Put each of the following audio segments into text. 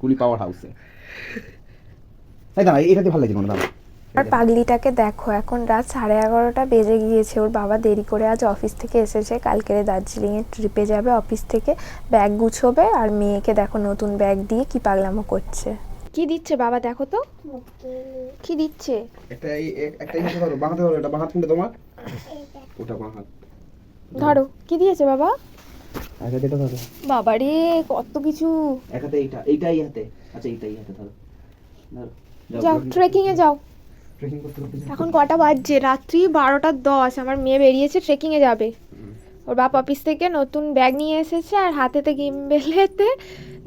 কুলি পাওয়ার হাউসে তাই দাঁড়া এটাতে ভালো লাগছে না দাঁড়া। আর পাগলিটাকে দেখো এখন রাত সাড়ে এগারোটা বেজে গিয়েছে। ওর বাবা দেরি করে আজ অফিস থেকে এসেছে। কালকের দার্জিলিংয়ের ট্রিপে যাবে অফিস থেকে। ব্যাগ গুছোবে আর মেয়েকে দেখো নতুন ব্যাগ দিয়ে কি পাগলামো করছে। কি দিচ্ছে বাবা দেখো তো। কি দিচ্ছে? একটা এই এক- একটা এই হাতে ধরো বাঁহাতে ধরো এটা কোনটা তোমার? ওটা বাঁহাত ধরো কি দিয়েছে বাবা? এক হাতে এটা ধরো। বাবা রে কত কিছু। এক হাতে এইটা এইটাই হাতে। আচ্ছা এইটাই হাতে ধরো। যাও ট্রেকিং এ যাও। এখন কটা বাজছে? রাত্রি বারোটা দশ। আমার মেয়ে বেরিয়েছে ট্রেকিং এ যাবে। ওর বাপ অফিস থেকে নতুন ব্যাগ নিয়ে এসেছে আর হাতেতে গিম্বেলেতে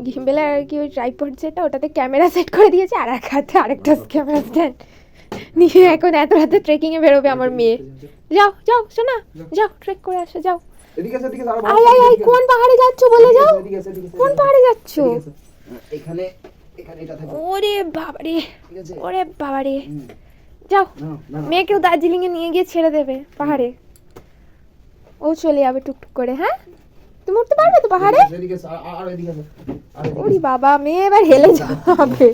গিম্বেলের আর কি ওই ট্রাইপড যেটা ওটাতে ক্যামেরা সেট করে দিয়েছে আর এক হাতে আরেকটা ক্যামেরা স্ট্যান্ড নিয়ে এখন এত রাতে ট্রেকিং এ বেরোবে আমার মেয়ে। যাও যাও শোনা যাও। ট্রেক করে আসো যাও। এদিকে আছে এদিকে আই আই আই কোন পাহাড়ে যাচ্ছ বলে যাও? কোন পাহাড়ে যাচ্ছ? এখানে এখানে এটা থাকবে ওরে বাবারে ওরে বাবারে। যাও মেয়েকেও দার্জিলিং এ নিয়ে গিয়ে ছেড়ে দেবে পাহাড়ে। ও চলে যাবে টুকটুক করে হ্যাঁ? তুমি উঠতে পারবে তো পাহাড়ে? ওরি। বাবা মেয়ে এবার হেলে যাবে।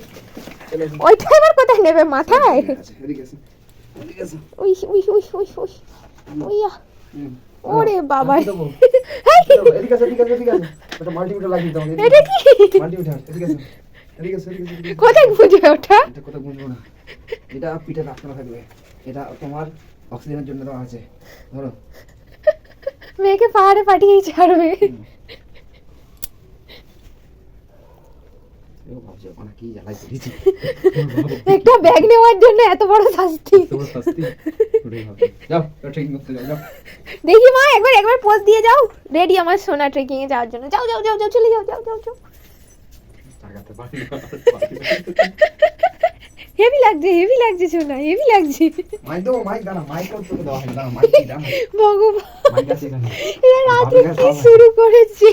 ওইটা এবার কোথায় নেবে মাথায়? এদিকে আছে, এদিকে আছে, এদিকে আছে। ওরে বাবা। এদিকে আছে, এদিকে আছে, এদিকে আছে। একটা multimeter লাগিয়ে দাও, এটা কি? এদিকে আছে, এদিকে আছে। কোথায় বুঝে ওঠা এটা কোথাও বুঝব না। এটা পিঠে রাখতে থাকবে। এটা তোমার অক্সিজেনের জন্য দেওয়া আছে ধরো। মেয়েকে পাহাড়ে পাঠিয়ে ছাড়বে। একটা ব্যাগ নেওয়ার জন্য এত বড় শাস্তি। দেখি মা একবার একবার পোজ দিয়ে যাও। রেডি আমার সোনা ট্রেকিং এ যাওয়ার জন্য। যাও যাও যাও যাও চলে যাও যাও যাও যাও। হেভি লাগছে হেভি লাগছে সোনা হেভি লাগছে। মাইক মাইক মাইক করতে হয় না মাইক কি দাঁড়া ভগবান এরা রাতে কি শুরু করেছে।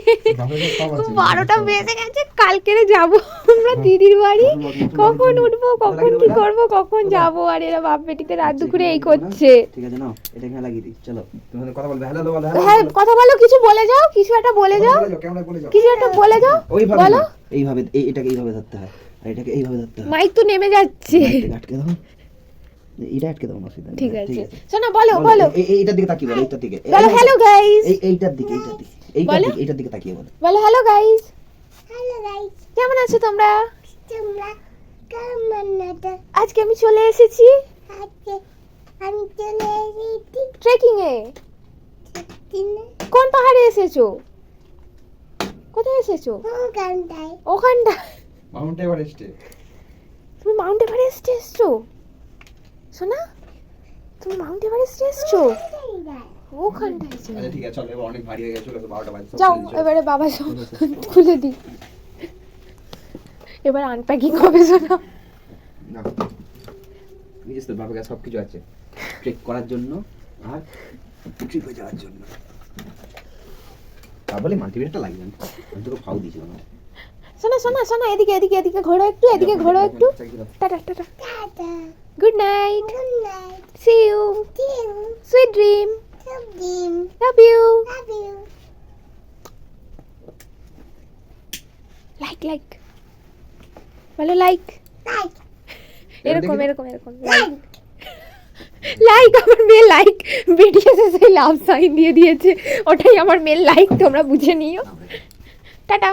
বারোটা বেজে গেছে কালকেরে যাব আমরা দিদির বাড়ি। কখন উঠবো কখন কি করব কখন যাব আর এরা বাপ বেটিতে রাত দুপুরে এই করছে। ঠিক আছে নাও এটা এখানে লাগিয়ে দিই চলো তোমাদের কথা বলবে হ্যালো বলো হ্যাঁ কথা বলো কিছু বলে যাও কিছু একটা বলে যাও। ক্যামেরা বলে যাও। কিছু একটা বলে যাও। বলো। এইভাবে এই- এটাকে এইভাবে ধরতে হয়। এটাকে এইভাবে ধরতে হয় মাইক তো নেমে যাচ্ছে। আটকে দাও। এটা আটকে দাও নেই। ঠিক আছে। শোনা বলো বলো বলো, এই- এই- এইটার দিকে তাকিয়ে বলো এইটার দিকে। বলো হ্যালো গাইস এই এইটার দিকে এইটার দিকে। এইটার দিকে এইটার দিকে তাকিয়ে বলো। বলো হ্যালো গাইস হ্যালো গাইস কেমন আছো তোমরা? তোমরা কেমন আছো? আজকে আমি চলে এসেছি। আজকে আমি চলে এসেছি। ট্রেকিং এ। কোন পাহাড়ে এসেছ? কোথায় এসেছ? ওখানটায়। ওখানটা মাউন্ট এভারেস্টে তুমি মাউন্ট এভারেস্টে এসছো? শোনা তুমি মাউন্ট এভারেস্টে এসছো? ওখানটায়। আচ্ছা ঠিক আছে চলো এবার অনেক ভারী হয়ে গেছে চলো বাজে যাও। এবারে বাবা সব খুলে দি এবার আনপ্যাকিং হবে শোনা না বুঝেছ তো বাবার কাছে সব কিছু আছে। ট্রেক করার জন্য আর ট্রিপে যাওয়ার জন্য। তা বলে মাল্টিমিটারটা লাগবে না আমি তোকে ফাউ দিয়েছিলাম। শোনা শোনা শোনা এদিকে এদিকে এদিকে ঘোরো একটু এদিকে ঘোরো একটু। Tata tata. Good night good night see you sweet dream love you love you like like বলো লাইক লাইক এরকম এরকম এরকম লাইক লাইক আমার মেয়ে লাইক সেই লাভ সাইন দিয়ে দিয়েছে। ওটাই আমার মেয়ে লাইক তোমরা বুঝে নিও। টাটা।